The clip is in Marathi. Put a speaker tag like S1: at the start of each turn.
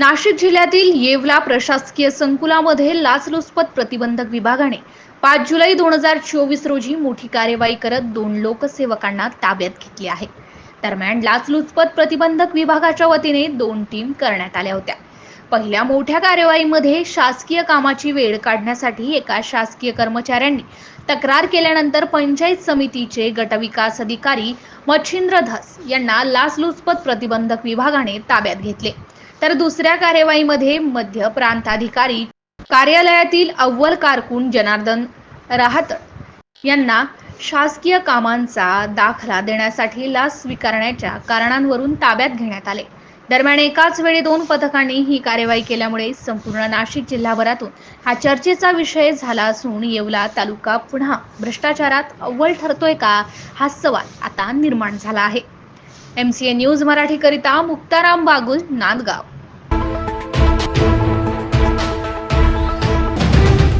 S1: नाशिक जिल्ह्यातील येवला प्रशासकीय संकुलामध्ये लाचलुचपत प्रतिबंधक विभागाने पाच जुलै दोन हजार चोवीस रोजी मोठी कार्यवाही करत दोन लोकसेवकांना ताब्यात घेतले आहे. दरम्यान लाचलुचपत प्रतिबंधक विभागाच्या वतीने दोन टीम करण्यात आल्या होत्या. पहिल्या मोठ्या कार्यवाहीमध्ये शासकीय कामाची वेळ काढण्यासाठी एका शासकीय कर्मचाऱ्यांनी तक्रार केल्यानंतर पंचायत समितीचे गटविकास अधिकारी मच्छिंद्र धस यांना लाचलुचपत प्रतिबंधक विभागाने ताब्यात घेतले. तर दुसऱ्या कार्यवाहीमध्ये मध्य प्रांताधिकारी कार्यालयातील अव्वल कारकून जनार्दन राहत यांना शासकीय कामांचा दाखला देण्यासाठी लाच स्वीकारण्याच्या कारणांवरून ताब्यात घेण्यात आले. दरम्यान एकाच वेळी दोन पथकांनी ही कार्यवाही केल्यामुळे संपूर्ण नाशिक जिल्हाभरातून हा चर्चेचा विषय झाला असून येवला तालुका पुन्हा भ्रष्टाचारात अव्वल ठरतोय का हा सवाल आता निर्माण झाला आहे. एम सी ए न्यूज मराठीकरिता मुक्ताराम बागुल नांदगाव.